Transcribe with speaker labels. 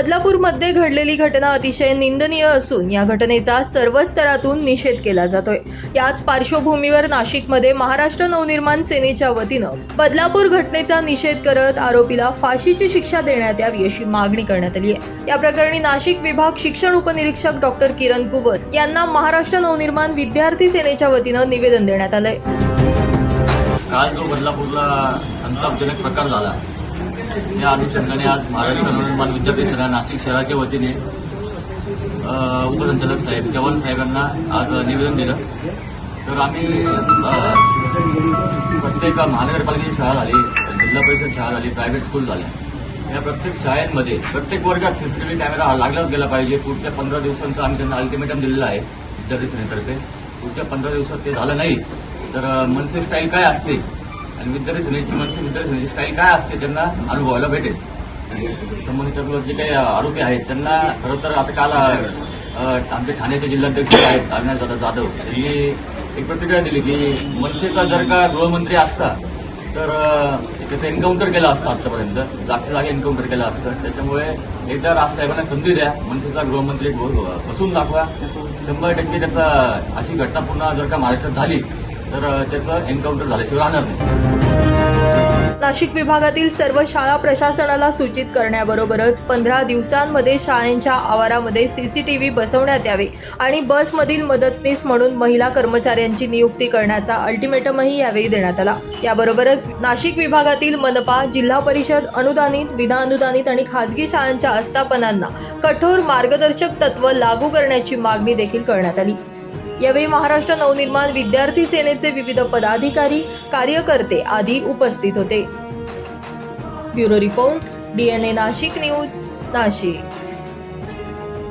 Speaker 1: बदलापूरमध्ये घडलेली घटना अतिशय निंदनीय असून या घटनेचा सर्व स्तरातून निषेध केला जातोय. याच पार्श्वभूमीवर नाशिकमध्ये महाराष्ट्र नवनिर्माण सेनेच्या वतीनं बदलापूर घटनेचा निषेध करत आरोपीला फाशीची शिक्षा देण्यात यावी अशी मागणी करण्यात आली आहे. या प्रकरणी नाशिक विभाग शिक्षण उपनिरीक्षक डॉक्टर किरण कुबर यांना महाराष्ट्र नवनिर्माण विद्यार्थी सेनेच्या वतीनं निवेदन देण्यात आलंय.
Speaker 2: काल जो बदलापूरला संतापजनक प्रकार झाला या अनुषंगाने आज महाराष्ट्र नवनिर्माण विद्यापीठ सेना नाशिक शहराच्या वतीने उपसंचालक साहेब जवान साहेबांना आज निवेदन दिलं. तर आम्ही प्रत्येक महानगरपालिकेची शाळा झाली जिल्हा परिषद शाळा झाली प्रायव्हेट स्कूल झाल्या. या प्रत्येक शाळेमध्ये प्रत्येक वर्गात सीसीटीव्ही कॅमेरा लागलाच गेला पाहिजे. पुढच्या पंधरा दिवसांचा आम्ही त्यांना अल्टिमेटम दिलेला आहे विद्यार्थी सेनेतर्फे. पुढच्या पंधरा दिवसात ते झालं नाही. तर मनसे स्टाईल काय असते? आणि विद्यार्थी माणसं मनसे विद्यार्थी स्टाईल काय असते त्यांना अनुभवायला भेटेल. संबंधित जे काही आरोपी आहेत त्यांना खरं तर आता काल आमच्या आमचे ठाण्याचे जिल्हाध्यक्ष आहेत अविनाश जाधव यांनी एक प्रतिक्रिया दिली की मनसेचा जर का गृहमंत्री असता तर त्याचं एन्काउंटर केलं असतं आतापर्यंत जागच्या जागी एन्काउंटर केलं असतं. त्याच्यामुळे एकदा राज साहेबांना संधी द्या मनसेचा गृहमंत्री बसून दाखवा. शंभर टक्के त्याचा अशी घटना पुन्हा जर का महाराष्ट्रात झाली तर त्याचं एन्काउंटर झाल्याशिवाय राहणार नाही.
Speaker 1: नाशिक विभागातील सर्व शाळा प्रशासनाला सूचित करण्याबरोबरच पंधरा दिवसांमध्ये शाळेच्या आवारामध्ये सीसीटीव्ही बसवण्यात यावे आणि बसमधील मदतनीस म्हणून महिला कर्मचाऱ्यांची नियुक्ती करण्याचा अल्टिमेटमही यावेळी देण्यात आला. याबरोबरच नाशिक विभागातील मनपा जिल्हा परिषद अनुदानित विनाअनुदानित आणि खाजगी शाळांच्या आस्थापनांना कठोर मार्गदर्शक तत्व लागू करण्याची मागणी देखील करण्यात आली. यावेळी महाराष्ट्र नवनिर्माण विद्यार्थी सेनेचे विविध पदाधिकारी कार्यकर्ते आदी उपस्थित होते. Bureau report DNA Nashik news Nashik.